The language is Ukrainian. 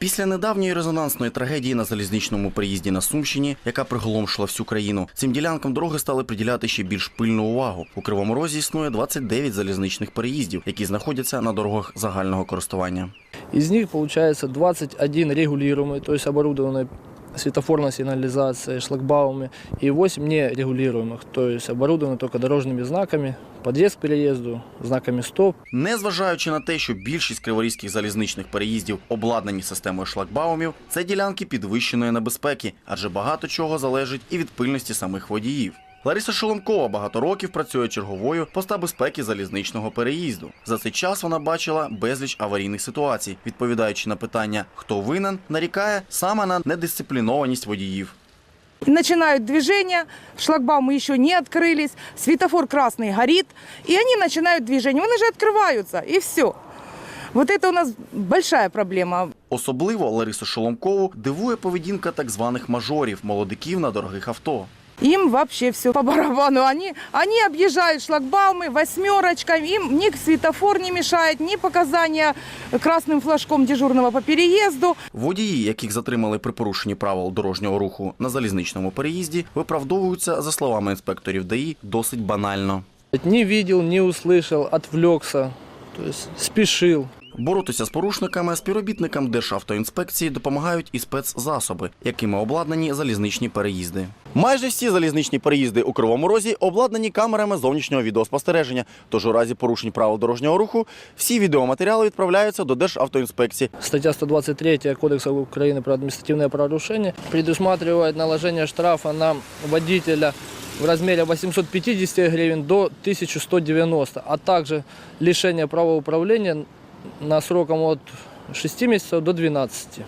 Після недавньої резонансної трагедії на залізничному приїзді на Сумщині, яка приголомшила всю країну, цим ділянкам дороги стали приділяти ще більш пильну увагу. У Кривому Розі існує 29 залізничних переїздів, які знаходяться на дорогах загального користування. Із них виходить 21 регулируемый, тобто есть оборудованные светофорной сигнализацией, шлагбаумами, и 8 нерегулируемых, то есть оборудованы только дорожными знаками, подъезд к переезду, знаками стоп. Незважаючи на те, що більшість криворізьких залізничних переїздів обладнані системою шлагбаумів, це ділянки підвищеної небезпеки, адже багато чого залежить і від пильності самих водіїв. Лариса Шоломкова багато років працює черговою поста безпеки залізничного переїзду. За цей час вона бачила безліч аварійних ситуацій. Відповідаючи на питання, хто винен, нарікає саме на недисциплінованість водіїв. Начинают движение, шлагбаумы еще не открылись, светофор красный горит, и они начинают движение. Они же открываются, и все. Вот это у нас большая проблема. Особливо Ларису Шоломкову дивує поведінка так званих мажорів, молодиків на дорогих авто. Им вообще все по барабану. Они, они объезжают шлагбаумы восьмерочками, им ни светофор не мешает, ни показания красным флажком дежурного по переезду. Водії, яких затримали при порушенні правил дорожнього руху на залізничному переїзді, виправдовуються, за словами інспекторів ДАІ, досить банально. Не видел, не услышал, отвлекся, то есть спешил. Боротися з порушниками співробітникам Державтоінспекції допомагають і спецзасоби, якими обладнані залізничні переїзди. Майже всі залізничні переїзди у Кривому Розі обладнані камерами зовнішнього відеоспостереження. Тож у разі порушень правил дорожнього руху всі відеоматеріали відправляються до Державтоінспекції. Статья 123 Кодекса Украины про административное правонарушение предусматривает наложение штрафа на водителя в размере 850 гривен до 1190, а также лишение права управления на сроком от 6 месяцев до 12.